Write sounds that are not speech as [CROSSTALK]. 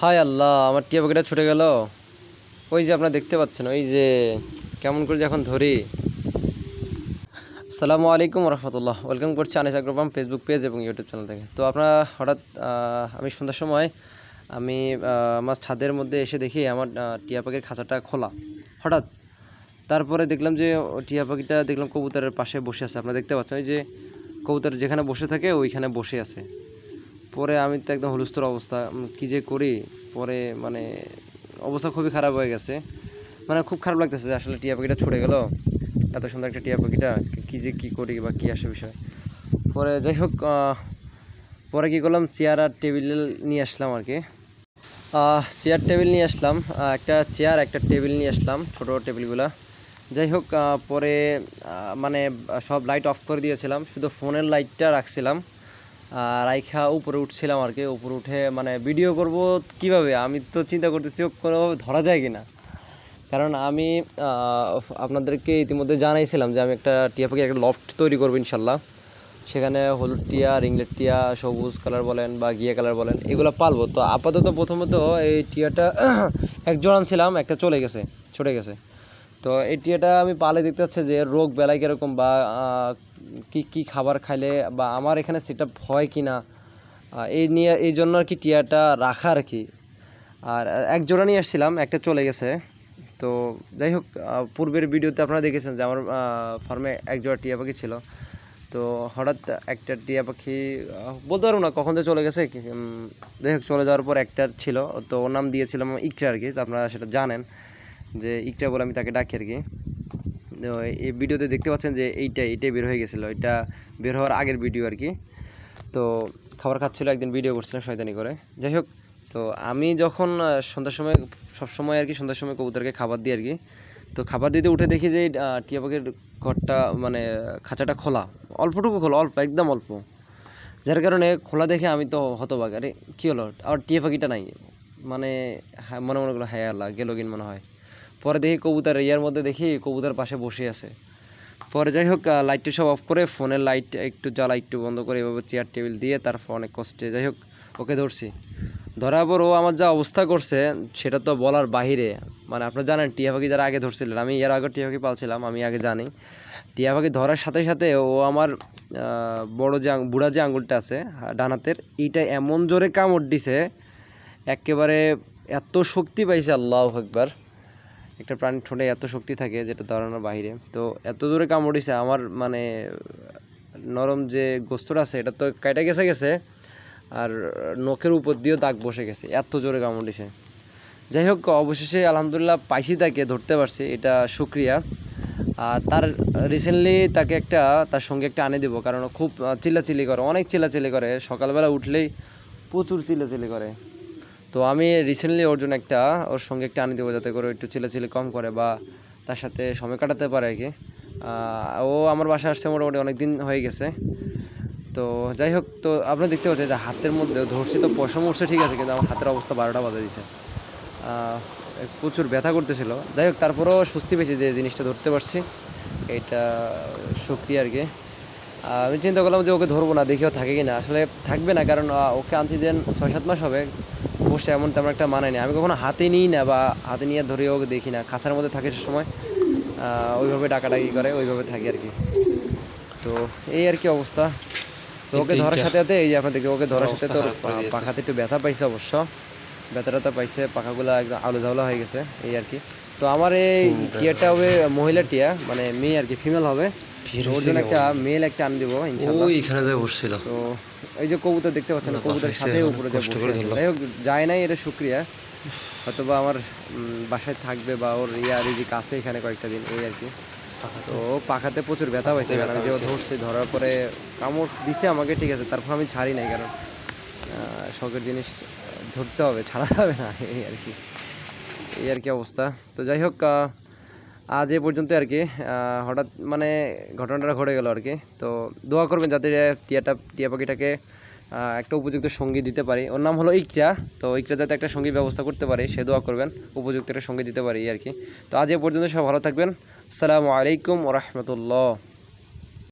হায় আল্লাহ, আমার টিয়া পাখিটা ছুটে গেল। ওই যে আপনারা দেখতে পাচ্ছেন, ওই যে কেমন করে যখন ধরি। আসসালামু আলাইকুম রহমতুল্লাহ ওয়েলকাম করছি আনিস আগ্রবাম ফেসবুক পেজ এবং ইউটিউব চ্যানেল থেকে। তো আপনারা হঠাৎ আমি সন্ধ্যার সময়, আমি আমার ছাদের মধ্যে এসে দেখি আমার টিয়া পাখির খাঁচাটা খোলা। হঠাৎ তারপরে দেখলাম যে টিয়া পাখিটা দেখলাম কবুতরের পাশে বসে আছে। আপনারা দেখতে পাচ্ছেন, ওই যে কবুতর যেখানে বসে থাকে, ওইখানে বসে আছে। পরে আমি তো একদম হুলস্থুল অবস্থা কি যে করি? পরে মানে অবস্থা খুবই খারাপ হয়ে গেছে। মানে খুব খারাপ লাগতেছে যে আসলে টিয়া পাখিটা ছুটে গেল। এত সুন্দর একটা টিয়া পাখিটা, কি যে কি করি বা কি আসে বিষয়। পরে যাই হোক পরে কি করলাম? চেয়ার আর টেবিল নিয়ে আসলাম আর কি। চেয়ার টেবিল নিয়ে আসলাম একটা চেয়ার, একটা টেবিল নিয়ে আসলাম, ছোট টেবিলগুলা। যাই হোক পরে মানে সব লাইট অফ করে দিয়েছিলাম, শুধু ফোনের লাইটটা রাখছিলাম। রাইখা উপরে উঠছিলাম আর কি, উপরে উঠে মানে ভিডিও করব কীভাবে? আমি তো চিন্তা করতেছি কোনোভাবে ধরা যায় কিনা? কারণ আমি আপনাদেরকে ইতিমধ্যে জানাইছিলাম যে আমি একটা টিয়া পাখির একটা লফট তৈরি করব ইনশাল্লাহ। সেখানে হলুদ টিয়া, রিংলেট টিয়া, সবুজ কালার বলেন বা ঘিয়া কালার বলেন, এগুলো পালবো। তো আপাতত প্রথমত এই টিয়াটা [CLEARS THROAT] এক জোড়া আনছিলাম, একটা চলে গেছে, ছুটে গেছে। তো এই টিয়াটা আমি পালে দেখতে পাচ্ছি যে রোগ বেলায় কীরকম বা কি কি খাবার খাইলে বা আমার এখানে সেটা হয় কি না এই নিয়ে, এই জন্য আর কি টিয়াটা রাখা আর কি। আর এক জোড়া নিয়ে আসছিলাম, একটা চলে গেছে। তো যাই হোক পূর্বের ভিডিওতে আপনারা দেখেছেন যে আমার ফার্মে এক জোড়া টিয়া পাখি ছিল। তো হঠাৎ একটা টিয়া পাখি বলতে পারব না কখন যে চলে গেছে যাই হোক, চলে যাওয়ার পর একটা ছিল। তো ওর নাম দিয়েছিলাম ইকরা আর কি আপনারা সেটা জানেন। যে ইকরা বলে আমি তাকে ডাকি আর কি। তো এই ভিডিওতে দেখতে পাচ্ছেন যে এইটা, এইটাই বের হয়ে গেছিল। এটা বের হওয়ার আগের ভিডিও আর কি। তো খাবার খাচ্ছিল, একদিন ভিডিও করছিলাম শয়তানি করে। যাই হোক, তো আমি যখন সন্ধ্যার সময়, সব সময় আর কি সন্ধ্যার সময় কবুতরকে খাবার দিই আর কি। তো খাবার দিতে উঠে দেখি যে টিয়া পাখির ঘরটা মানে খাঁচাটা খোলা। অল্পটুকু খোলা, অল্প, একদম অল্প। যার কারণে খোলা দেখে আমি তো হতবাক। আরে, কি হলো? আর টিয়া পাখিটা নাই। মানে মনে মনে করল হ্যাঁ আল্লাহ, গেল কিন মনে হয়। পরে দেখি কবুতর, ইয়ার মধ্যে দেখি কবুতর পাশে বসে আছে। পরে যাই হোক লাইটটা সব অফ করে ফোনের লাইট একটু জ্বালা, একটু বন্ধ করে এভাবে চেয়ার টেবিল দিয়ে তারপর অনেক কষ্টে যাই হোক, ওকে ধরছি। ধরার পর ও আমার যা অবস্থা করছে, সেটা তো বলার বাহিরে। মানে আপনারা জানেন, টিয়া পাখি যারা আগে ধরছিলেন, আমি এর আগে টিয়া পাখি পালছিলাম, আমি আগে জানি। টিয়া পাখি ধরার সাথে সাথে ও আমার বড় যে বুড়া যে আঙুলটা আছে ডানাতের ডান এইটা এমন জোরে কামড় দিছে, একেবারে এত শক্তি পাইছে, আল্লাহ একবার একটা প্রাণীর ঠোঁটে এত শক্তি থাকে যেটা ধরানোর বাইরে। তো এত জোরে কামড় দিছে, আমার মানে নরম যে গোস্তটা আছে, এটা তো কাইটা গেছে গেছে, আর নখের উপর দিয়েও দাগ বসে গেছে, এত জোরে কামড় দিছে। যাই হোক, অবশেষে আলহামদুলিল্লাহ পাইছি তাকে, ধরতে পারছি, এটা শুক্রিয়া। আর তার রিসেন্টলি তাকে একটা, তার সঙ্গে একটা আনে দেবো, কারণ খুব চিল্লাচিল্লি করে, অনেক চিল্লাচিল্লি করে। সকালবেলা উঠলেই প্রচুর চিল্লাচিল্লি করে। তো আমি রিসেন্টলি ওর জন্য একটা, ওর সঙ্গে একটা আনি দেবো যাতে করে একটু চিল্লাচিল্লি কম করে বা তার সাথে সময় কাটাতে পারে আর কি ও আমার বাসায় আসছে মোটামুটি অনেক দিন হয়ে গেছে। তো যাই হোক, তো আপনি দেখতে পাচ্ছেন যে হাতের মধ্যে ধরছি তো পশম উঠছে, ঠিক আছে, কিন্তু আমার হাতের অবস্থা বারোটা বাজে দিছে। প্রচুর ব্যথা করতেছিল। যাই হোক, তারপরেও স্বস্তি পেয়েছি যে জিনিসটা ধরতে পারছি। এটা শুক্রিয়া আর কি আমি চিন্তা করলাম যে ওকে ধরবো না দেখিও থাকে কি না আসলে থাকবে না কারণ ওকে আনছি যে ছয় সাত মাস হবে। বসে এমন তেমন একটা মানায় না আমি কখনো হাতে নিই না বা হাতে নিয়ে ধরে ওকে দেখি না। খাঁচার মধ্যে থাকে সে সময় ওইভাবে ডাকাডাকি করে ওইভাবে থাকি আর কি। তো এই আর কি অবস্থা। তো ওকে ধরার সাথে সাথে এই যে আপনার দেখি ওকে ধরার সাথে পা- পাখাতে একটু ব্যথা পাইছে অবশ্য। ব্যথা ট্যাথা পাইছে পাখাগুলো একদম আলো ঝাউলা হয়ে গেছে এই আর কি। তো আমার এই টিয়ারটা হবে মহিলা টিয়া মানে মেয়ে আর কি ফিমেল হবে। তো ওর জন্য একটা মেল একটা আনি দিব ইনশাল্লাহ। ওই এখানে বসছিল। তো এই যে কবুতর দেখতে পাচ্ছেন কবুতরের সাথে উপরে অনেক বসে করে আছে। ধরলাম। যাই হোক যায় নাই এটা শুক্রিয়া। হয়তো বা আমার বাসায় থাকবে বা ওর ইয়া রিজিক আছে এখানে কয়েকটা দিন এই আর কি। তো পাখাতে প্রচুর ব্যথা কারণ যে ধরছে ধরার পরে কামড় দিছে আমাকে ঠিক আছে। তারপর আমি ছাড়ি নাই কারণ আহ, শখের জিনিস ধরতে হবে ছাড়া যাবে না এই আর কি। এই আর কি অবস্থা। তো যাই হোক আজ এ পর্যন্ত আর কি হঠাৎ মানে ঘটনাটা ঘটে গেল আর কি। তো দোয়া করবেন যাতে টিয়াটা, টিয়া পাখিটাকে একটা উপযুক্ত সঙ্গী দিতে পারি। ওর নাম হলো ইকরা। তো ইকরা যাতে একটা সঙ্গী ব্যবস্থা করতে পারি, সে দোয়া করবেন, উপযুক্ত একটা সঙ্গী দিতে পারি আর কি। তো আজ এ পর্যন্ত সব ভালো থাকবেন। আসসালামু আলাইকুম রহমতুল্লাহ।